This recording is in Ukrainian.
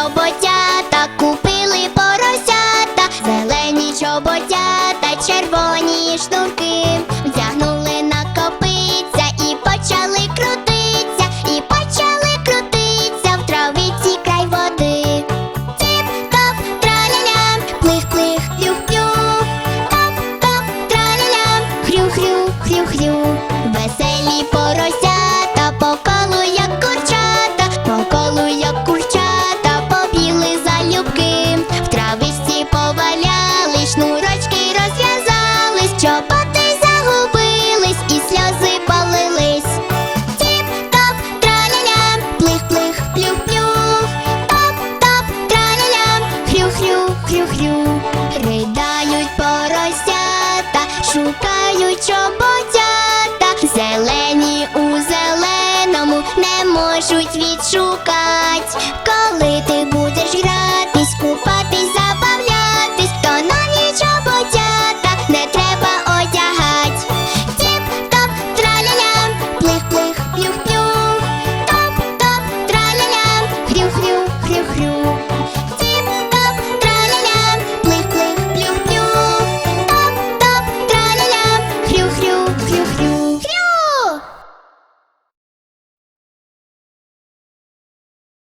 чоботята, купили поросята, зелені чоботята, червоні шнурки. Чоботи загубились і сльози полились. Тіп-топ, траля-лям, плих-плих, плюх-плюх, топ-топ, траля-лям, хрю-хрю, хрю-хрю. Придають поросята, шукають чоботята, зелені у зеленому не можуть відшукать. Коли ти будеш грати,